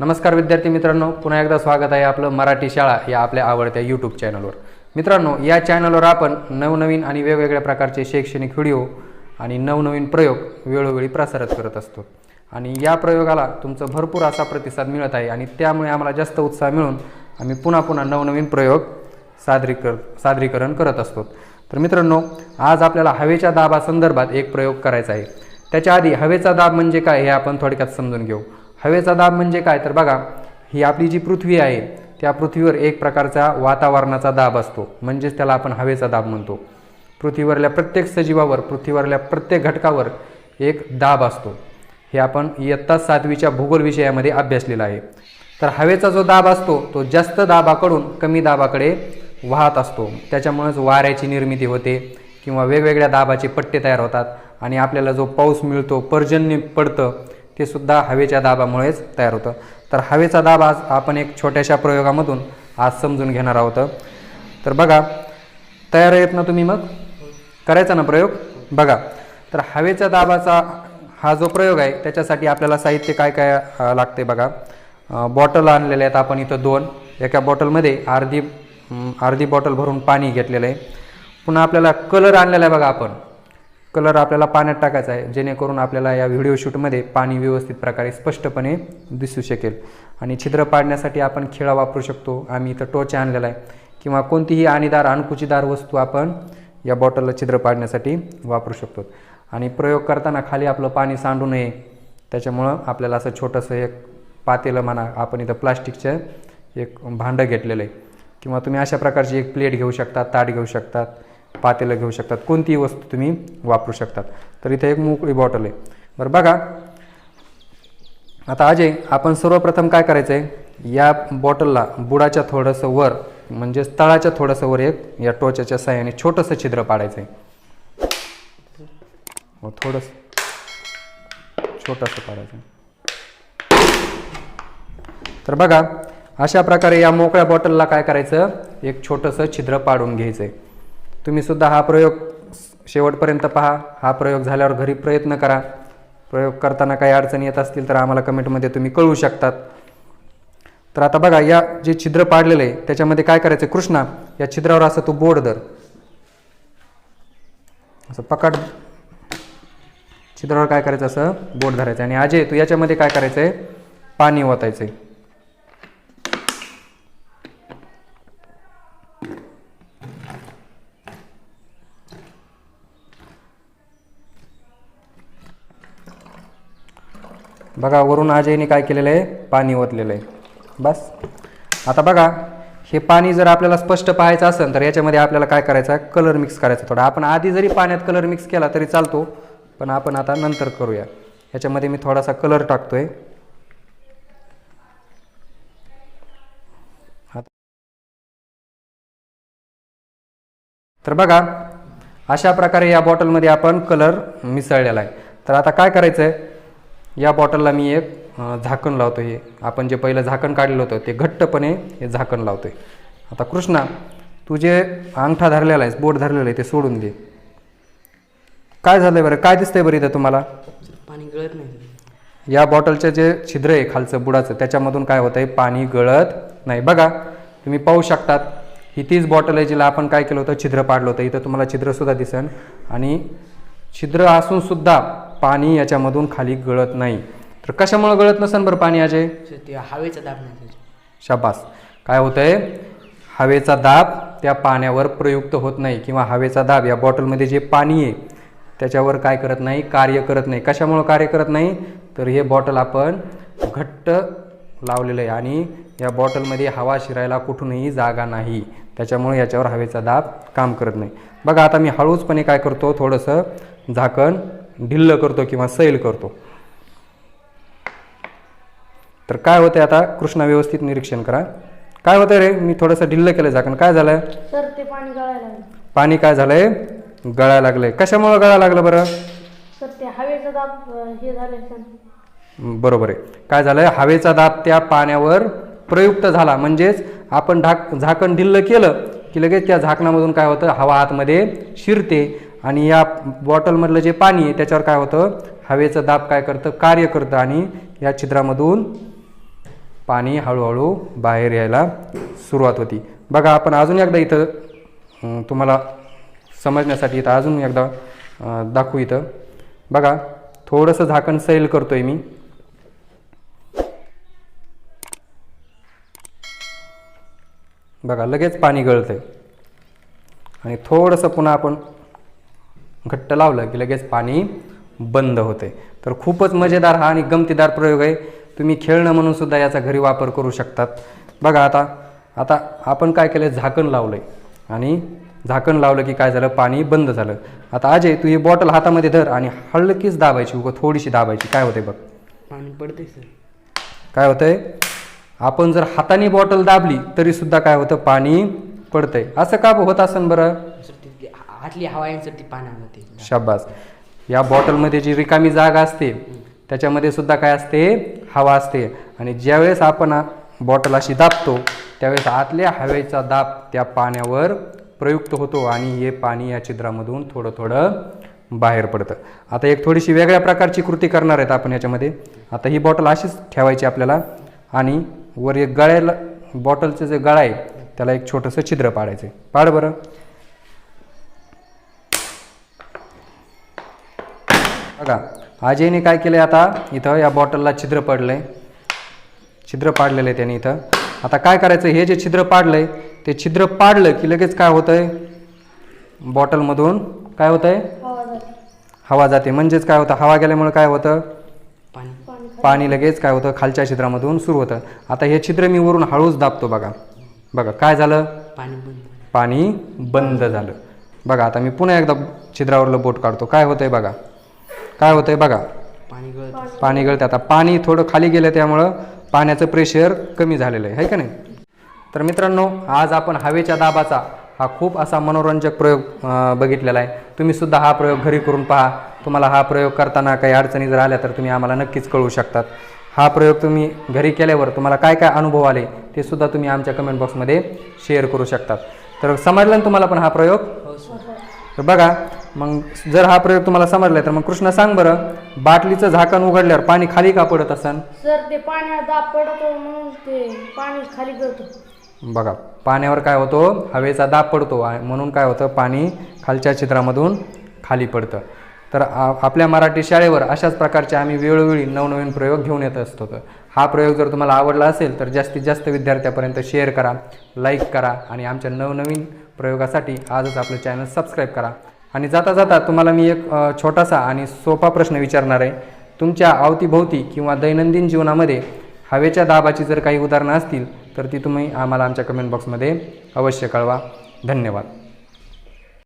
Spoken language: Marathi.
नमस्कार विद्यार्थी मित्रांनो पुन्हा एकदा स्वागत आहे आपलं मराठी शाळा या आपल्या आवडत्या यूट्यूब चॅनलवर मित्रांनो या चॅनलवर आपण नवनवीन आणि वेगवेगळ्या प्रकारचे शैक्षणिक व्हिडिओ आणि नवनवीन प्रयोग वेळोवेळी प्रसारित करत असतो. आणि या प्रयोगाला तुमचं भरपूर असा प्रतिसाद मिळत आहे आणि त्यामुळे आम्हाला जास्त उत्साह मिळून आम्ही पुन्हा पुन्हा नवनवीन प्रयोग सादरीकर सादरीकरण करत असतो. तर मित्रांनो आज आपल्याला हवेच्या दाबासंदर्भात एक प्रयोग करायचा आहे. त्याच्या आधी हवेचा दाब म्हणजे काय हे आपण थोडक्यात समजून घेऊ. हवेचा दाब म्हणजे काय? तर बघा ही आपली जी पृथ्वी आहे त्या पृथ्वीवर एक प्रकारचा वातावरणाचा दाब असतो. म्हणजेच त्याला आपण हवेचा दाब म्हणतो. पृथ्वीवरल्या प्रत्येक सजीवावर पृथ्वीवरल्या प्रत्येक घटकावर एक दाब असतो. हे आपण इयत्ता सातवीच्या भूगोल विषयामध्ये अभ्यासलेलं आहे. तर हवेचा जो दाब असतो तो जास्त दाबाकडून कमी दाबाकडे वाहत असतो. त्याच्यामुळेच वाऱ्याची निर्मिती होते किंवा वेगवेगळ्या दाबाचे पट्टे तयार होतात आणि आपल्याला जो पाऊस मिळतो पर्जन्य पडतं ते सुद्धा हवेच्या दाबामुळेच तयार होतं. तर हवेचा दाब आज आपण एक छोट्याशा प्रयोगामधून आज समजून घेणार आहोत. तर बघा तयार आहेत ना तुम्ही मग? करायचा ना प्रयोग? बघा तर हवेच्या दाबाचा हा जो प्रयोग आहे त्याच्यासाठी आपल्याला साहित्य काय काय लागते बघा. बॉटल आणलेले आहेत आपण इथं दोन. एका बॉटलमध्ये अर्धी अर्धी बॉटल भरून पाणी घेतलेलं आहे. पुन्हा आपल्याला कलर आणलेला आहे बघा आपण. कलर आपल्याला पाण्यात टाकायचा आहे जेणेकरून आपल्याला या व्हिडिओ शूटमध्ये पाणी व्यवस्थित प्रकारे स्पष्टपणे दिसू शकेल. आणि छिद्र पाडण्यासाठी आपण खिळा वापरू शकतो. आम्ही इथं टोच आणलेला आहे. किंवा कोणतीही आणीदार अणकुचीदार वस्तू आपण या बॉटलला छिद्र पाडण्यासाठी वापरू शकतो. आणि प्रयोग करताना खाली आपलं पाणी सांडू नये. त्याच्यामुळं आपल्याला असं छोटंसं एक पातेलं म्हणा आपण इथं प्लास्टिकचं एक भांडं घेतलेलं आहे. किंवा तुम्ही अशा प्रकारची एक प्लेट घेऊ शकता ताट घेऊ शकतात. पातेलं घेऊ शकतात. कोणतीही वस्तू तुम्ही वापरू शकतात. तर इथे एक मोकळी बॉटल आहे. बरं बघा. आता अजय आपण सर्वप्रथम काय करायचं आहे या बॉटलला बुडाच्या थोडंसं वर म्हणजे तळाच्या थोडंसं वर एक या टोचाच्या साह्याने छोटंसं छिद्र पाडायचं आहे थोडंसं छोटंसं पाडायचं तर बघा अशा प्रकारे या मोकळ्या बॉटलला काय करायचं? एक छोटंसं छिद्र पाडून घ्यायचं आहे तुम्ही सुद्धा हा प्रयोग शेवटपर्यंत पहा. हा प्रयोग झाल्यावर घरी प्रयत्न करा. प्रयोग करताना काही अडचणी येत असतील तर आम्हाला कमेंटमध्ये तुम्ही कळवू शकतात. तर आता बघा या जे छिद्र पाडलेलं आहे त्याच्यामध्ये काय करायचं? कृष्णा या छिद्रावर असं तू बोर्ड धर. असं पकड. छिद्रावर काय करायचं? असं बोट धरायचं. आणि अजय तू याच्यामध्ये काय करायचं आहे पाणी ओतायचं आहे बघा वरून अजयने काय केलेलं आहे? पाणी ओतलेलं आहे. बस. आता बघा हे पाणी जर आपल्याला स्पष्ट पाहायचं असेल तर याच्यामध्ये आपल्याला काय करायचं? आहे कलर मिक्स करायचा थोडा. आपण आधी जरी पाण्यात कलर मिक्स केला तरी चालतो पण आपण आता नंतर करूया. याच्यामध्ये मी थोडासा कलर टाकतोय. तर बघा अशा प्रकारे या बॉटलमध्ये आपण कलर मिसळलेला आहे. तर आता काय करायचं आहे या बॉटलला मी एक झाकण लावतो हे. आपण जे पहिलं झाकण काढलेलं होतं ते घट्टपणे हे झाकण लावतोय. आता कृष्णा तू जे अंगठा धरलेला आहेस बोट धरलेलं आहे ते सोडून दे. काय झालंय बरं? काय दिसतंय बरं इथं तुम्हाला? पाणी गळत नाही. या बॉटलचं जे छिद्र आहे खालचं बुडाचं त्याच्यामधून काय होतंय? पाणी गळत नाही. बघा तुम्ही पाहू शकतात ही तीच बॉटल आहे जिला आपण काय केलं होतं? छिद्र पाडलं होतं. इथं तुम्हाला छिद्रसुद्धा दिसन. आणि छिद्र असून सुद्धा पाणी याच्यामधून खाली गळत नाही. तर कशामुळे गळत नसेल बरं पाणी ते हवेचा दाब नाही. शाबास. काय होतंय? हवेचा दाब त्या पाण्यावर प्रयुक्त होत नाही किंवा हवेचा दाब या बॉटलमध्ये जे पाणी आहे त्याच्यावर काय करत नाही कार्य करत नाही. कशामुळं कार्य करत नाही? तर हे बॉटल आपण घट्ट लावलेलं आहे आणि या बॉटलमध्ये हवा शिरायला कुठूनही जागा नाही. त्याच्यामुळे याच्यावर हवेचा दाब काम करत नाही. बघा आता मी हळूचपणे काय करतो थोडंसं झाकण ढिल्ल करतो किंवा सैल करतो. तर काय होतंय आता? कृष्णा व्यवस्थित निरीक्षण करा. काय होतंय रे? मी थोडंसं ढिल्ल केलं झाकण. काय झालंय? पाणी काय झालंय? गळायला लागलंय. कशामुळं गळायला लागलं बरं? हे बरोबर आहे. काय झालंय? हवेचा दाब त्या पाण्यावर प्रयुक्त झाला. म्हणजेच आपण ढाक झाकण ढिल्ल केलं. की लगेच त्या झाकणामधून काय होतं? हवा आतमध्ये शिरते. आणि या बॉटलमधलं जे पाणी आहे त्याच्यावर काय होतं? हवेचं दाब काय करतं? कार्य करतं आणि या छिद्रामधून पाणी हळूहळू बाहेर यायला सुरुवात होती. बघा आपण अजून एकदा इथं तुम्हाला समजण्यासाठी इथं अजून एकदा दाखवू इथं. बघा थोडंसं झाकण सैल करतो आहे मी. बघा लगेच पाणी गळतं आणि थोडंसं पुन्हा आपण घट्ट लावलं की लगेच पाणी बंद होते. तर खूपच मजेदार हा आणि गमतीदार प्रयोग आहे. तुम्ही खेळणं म्हणून सुद्धा याचा घरी वापर करू शकतात. बघा आता आता आपण काय केलं झाकण लावलं आहे आणि झाकण लावलं की काय झालं पाणी बंद झालं. आता अजय तू ही बॉटल हातामध्ये धर आणि हलकीच दाबायची उगं थोडीशी दाबायची. काय होते बघ. पाणी पडतंय सर. काय होतंय? आपण जर हाताने बॉटल दाबली तरी सुद्धा काय होतं? पाणी पडतंय. असं का होत असन बरं? आतली हवा यांसाठी पाण्यावर होते. जाते शाबास. या बॉटलमध्ये जी रिकामी जागा असते त्याच्यामध्ये सुद्धा काय असते? हवा असते. आणि ज्यावेळेस आपण बॉटल अशी दाबतो त्यावेळेस आतल्या हवेचा दाब त्या पाण्यावर प्रयुक्त होतो आणि हे पाणी या छिद्रामधून थोडं थोडं बाहेर पडतं. आता एक थोडीशी वेगळ्या प्रकारची कृती करणार आहेत आपण याच्यामध्ये. आता ही बॉटल अशीच ठेवायची आपल्याला आणि वर एक गळ्याला बॉटलचं जे गळा आहे त्याला एक छोटंसं छिद्र पाडायचं आहे. पाड बरं. बघा अजयने काय केलंय आता? इथं या बॉटलला छिद्र पडलंय. छिद्र पाडलेलं आहे त्याने इथं. आता काय करायचं? हे जे छिद्र पाडलंय ते छिद्र पाडलं की लगेच काय होतंय? बॉटलमधून काय होतंय? हवा जाते. हवा जाते. म्हणजेच काय होतं? हवा गेल्यामुळे काय होतं? पाणी. पाणी खाली. पाणी लगेच काय होतं? खालच्या छिद्रामधून सुरू होतं. आता हे छिद्र मी वरून हळूच दाबतो बघा. बघा काय झालं? पाणी बंद पाणी बंद झालं. बघा आता मी पुन्हा एकदा छिद्रावरलं बोट काढतो. काय होतंय बघा? काय होतंय बघा. पाणी गळत पाणी गळतं आता पाणी थोडं खाली गेलं त्यामुळं पाण्याचं प्रेशर कमी झालेलं आहे. है का नाही? तर मित्रांनो आज आपण हवेच्या दाबाचा हा खूप असा मनोरंजक प्रयोग बघितलेला आहे. तुम्ही सुद्धा हा प्रयोग घरी करून पहा. तुम्हाला हा प्रयोग करताना काही अडचणी जर आल्या तर तुम्ही आम्हाला नक्कीच कळवू शकतात. हा प्रयोग तुम्ही घरी केल्यावर तुम्हाला काय काय अनुभव आले ते सुद्धा तुम्ही आमच्या कमेंट बॉक्समध्ये शेअर करू शकतात. तर समजलं ना तुम्हाला पण हा प्रयोग? हो सर तर बघा मग जर हा प्रयोग तुम्हाला समजला तर मग कृष्णा सांग बरं बाटलीचं झाकण उघडल्यावर पाणी खाली का पडत असन? सर ते पाण्यात दाब पडतो म्हणून ते पाणी खाली बघा पाण्यावर काय होतो? हवेचा दाब पडतो म्हणून काय होतं? पाणी खालच्या चित्रामधून खाली पडतं. तर आपल्या मराठी शाळेवर अशाच प्रकारचे आम्ही वेळोवेळी नवनवीन प्रयोग घेऊन येत असतो. तर हा प्रयोग जर तुम्हाला आवडला असेल तर जास्तीत जास्त विद्यार्थ्यापर्यंत शेअर करा लाईक करा आणि आमच्या नवनवीन प्रयोगासाठी आजच आपलं चॅनल सबस्क्राईब करा. आणि जाता जाता तुम्हाला मी एक छोटासा आणि सोपा प्रश्न विचारणार आहे. तुमच्या अवतीभोवती किंवा दैनंदिन जीवनामध्ये हवेच्या दाबाची जर काही उदाहरणं असतील तर ती तुम्ही आम्हाला आमच्या कमेंट बॉक्समध्ये अवश्य कळवा. धन्यवाद.